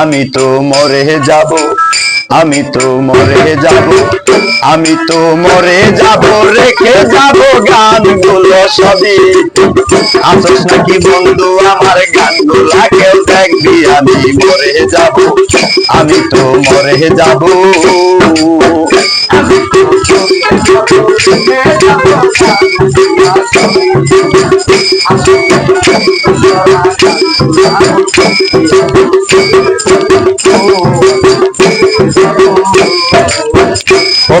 আমি তো মরে যাব, আমি তো মরে যাব, আমি তো মরে যাব, রেখে যাব গানগুলো সবই। আসস নাকি বন্ধু, আমার গানগুলা কেউ দেখবি? আমি মরে যাব, আমি তো মরে যাব। ও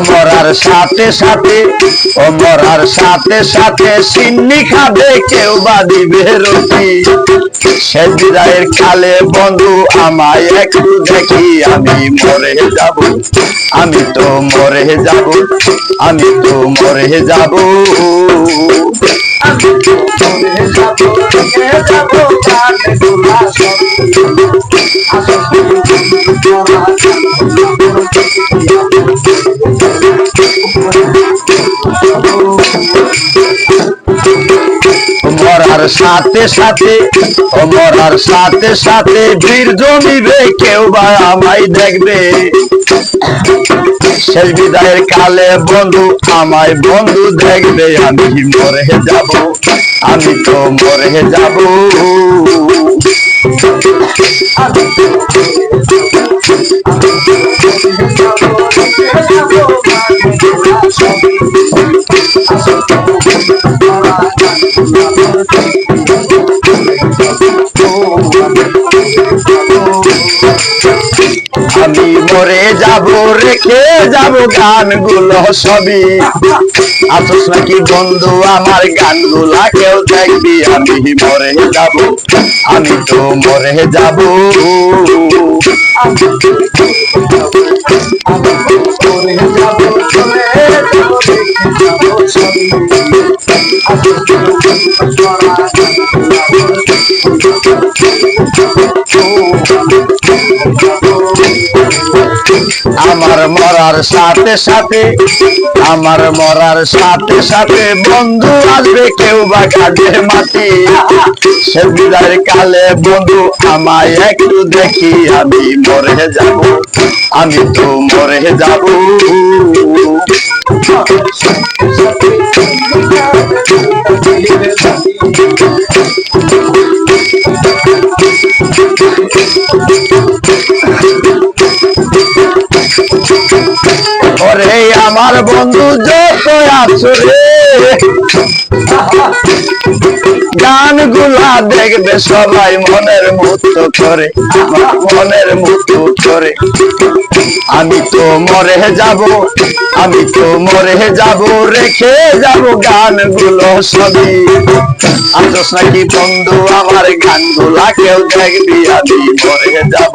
মরার সাথে সাথে ও মরার সাথে সাথে সিন্নি খাবে কেউ বা দিবে রুটি সে বিদায়ের কালে বন্ধু আমায় একটু দেখি আমি মরে যাব আমি তো মরে যাব আমি তো মরে যাব মরার সাথে সাথে ও মরার সাথে সাথে বীর জমিবে, কেউ বা আমায় দেখবে। শেষ বিদায়ের কালে বন্ধু আমায় বন্ধু দেখবে, আমি মরে যাব, আমি তো মরে যাব। আমি মরে যাব, রেখে যাব গানগুলো সবই। আসস নাকি বন্ধু, আমার গানগুলা কেউ দেখবি? আমি মরে যাব, আমি তো মরে যাব। আমার মরার সাথে সাথে, আমার মরার সাথে সাথে বন্ধু আসবে কেউ বা কাজে মাটি। সে বিদায়ের কালে বন্ধু আমায় একটু দেখি, আমি মরে যাব, আমি তো মরে যাব। ওরে আমার বন্ধু যত আছো রে। গানগুলা দেখবে সবাই মনের মতো করে মনের মতো করে। আমি তো মরে যাব, আমি তো মরে যাব, রেখে যাব গানগুলো সবই। আজস নাকি বন্ধু, আমার গানগুলা কেউ দেখবি, আমি মরে যাব।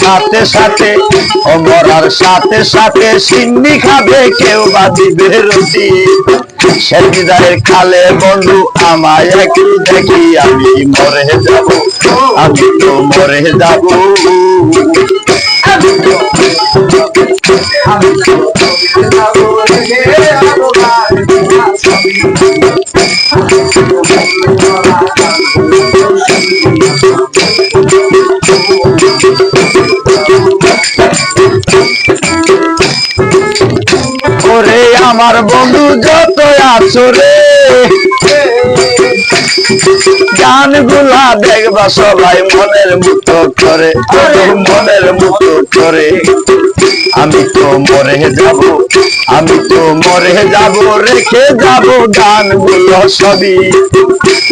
সাথে সাথে ও মরার সাথে সাথে সিন্নি খাবে কেউ বা দিবে রুটি। সে বিদায়ের কালে বন্ধু আমায় একটু দেখি আমি মরে যাব আমি তো মরে যাব। আমি তো মরে যাব, আমার বন্ধু যত আছো রে। গানগুলা দেখবা সবাই মনের মতো করে মনের মতো করে। আমি তো মরে যাব আমি তো মরে যাব রেখে যাব গানগুলো সবই।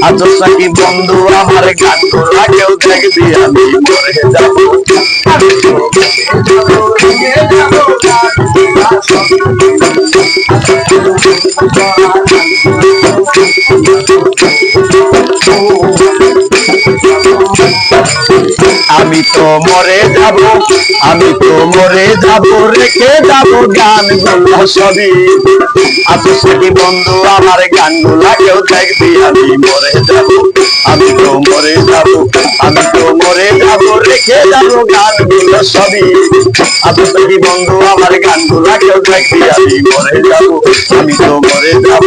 আজ সাকি বন্ধু আমার গানগুলা কেউ দেখবি আমি মরে যাব। 嘟嘟嘟嘟嘟嘟 আমি তো মরে যাব, আমি তো মরে যাব, রেখে যাব গানগুলো সবই। আতসাকি বন্ধু, আমার গানগুলা কেউ দেখবি? আমি মরে যাব, আমি তো মরে যাব, আমি তো মরে যাব, রেখে যাব গানগুলো সবই। আদর দেখি বন্ধু, আমার গানগুলা কেউ দেখি আমি মরে যাব, আমি তো মরে যাব।